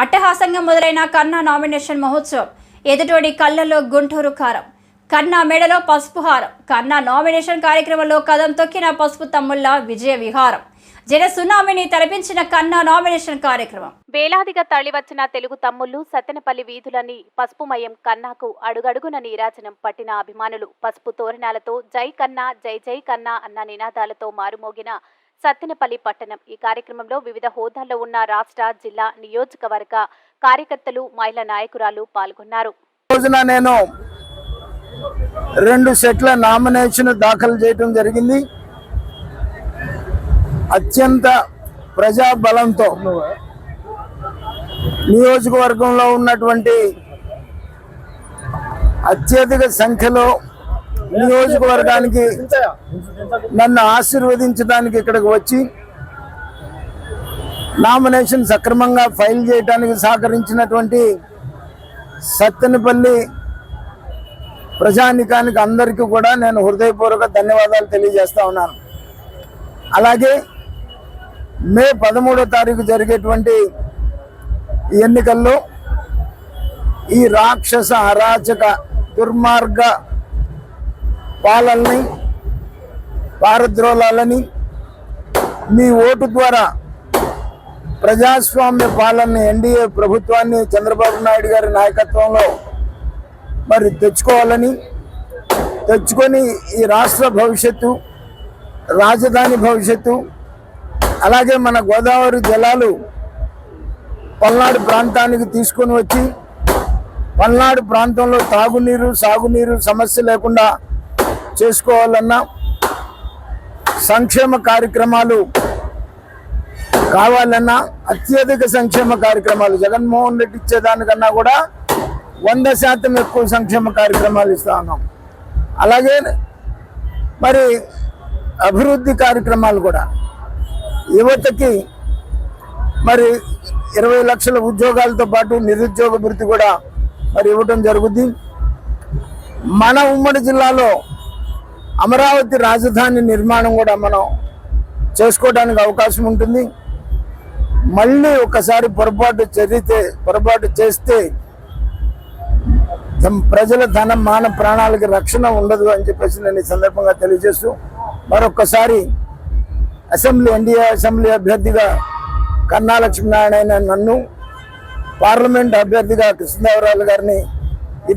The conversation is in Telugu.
అట్టహాసంగా మొదలైన కన్నా నామినేషన్ మహోత్సవం. ఎదుటోడి కళ్ళలో గుంటూరు కారం. కన్నా మెడలో పసుపు హారం. కన్నా నామినేషన్ కార్యక్రమంలో కదం తొక్కిన పసుపు తమ్ముళ్ళ విజయ విహారం. జన సునామీని తలపించిన కన్నా నామినేషన్ కార్యక్రమం. వేలాదిగా తరలివచ్చిన తెలుగు తమ్ముళ్ళు సత్తెనపల్లి వీధులని పసుపుమయం కన్నాకు అడుగడుగున నీరాజనం పట్టిన అభిమానులు. పసుపు తోరణాలతో జై కన్నా జై జై కన్నా అన్న నినాదాలతో మారుమోగిన సత్తెనపల్లి పట్టణం. ఈ కార్యక్రమంలో వివిధ హోదాల్లో ఉన్న రాష్ట్ర జిల్లా నియోజకవర్గ కార్యకర్తలు మహిళా నాయకురాలు పాల్గొన్నారు. రోజున నేను రెండు సెట్ల నామినేషన్ దాఖలు చేయడం జరిగింది. అత్యంత ప్రజాబలంతో నియోజకవర్గంలో ఉన్నటువంటి అత్యధిక సంఖ్యలో నియోజకవర్గానికి నన్ను ఆశీర్వదించడానికి ఇక్కడికి వచ్చి నామినేషన్ సక్రమంగా ఫైల్ చేయడానికి సహకరించినటువంటి సత్తెనపల్లి ప్రజానికానికి అందరికీ కూడా నేను హృదయపూర్వక ధన్యవాదాలు తెలియజేస్తా ఉన్నాను. అలాగే మే పదమూడో తారీఖు జరిగేటువంటి ఎన్నికల్లో ఈ రాక్షస అరాచక దుర్మార్గ పాలనని పారద్రోలాలని మీ ఓటు ద్వారా ప్రజాస్వామ్య పాలన ఎన్డీఏ ప్రభుత్వాన్ని చంద్రబాబు నాయుడు గారి నాయకత్వంలో మరి తెచ్చుకోవాలని తెచ్చుకొని ఈ రాష్ట్ర భవిష్యత్తు రాజధాని భవిష్యత్తు అలాగే మన గోదావరి జలాలు పల్నాడు ప్రాంతానికి తీసుకొని వచ్చి పల్నాడు ప్రాంతంలో తాగునీరు సాగునీరు సమస్య లేకుండా చేసుకోవాలన్నా సంక్షేమ కార్యక్రమాలు కావాలన్నా అత్యధిక సంక్షేమ కార్యక్రమాలు. జగన్మోహన్ రెడ్డి ఇచ్చేదానికన్నా కూడా వంద శాతం ఎక్కువ సంక్షేమ కార్యక్రమాలు ఇస్తా ఉన్నాం. అలాగే మరి అభివృద్ధి కార్యక్రమాలు కూడా. యువతకి మరి ఇరవై లక్షల ఉద్యోగాలతో పాటు నిరుద్యోగ భృతి కూడా మరి ఇవ్వటం జరుగుద్ది. మన ఉమ్మడి జిల్లాలో అమరావతి రాజధాని నిర్మాణం కూడా మనం చేసుకోవడానికి అవకాశం ఉంటుంది. మళ్ళీ ఒకసారి పొరపాటు చదివితే పొరపాటు చేస్తే ప్రజల ధన మాన ప్రాణాలకి రక్షణ ఉండదు అని చెప్పేసి నేను ఈ సందర్భంగా తెలియజేస్తూ మరొక్కసారి అసెంబ్లీ ఎన్డీఏ అసెంబ్లీ అభ్యర్థిగా కన్నా లక్ష్మీనారాయణ నన్ను పార్లమెంట్ అభ్యర్థిగా కృష్ణదేవరాయలు గారిని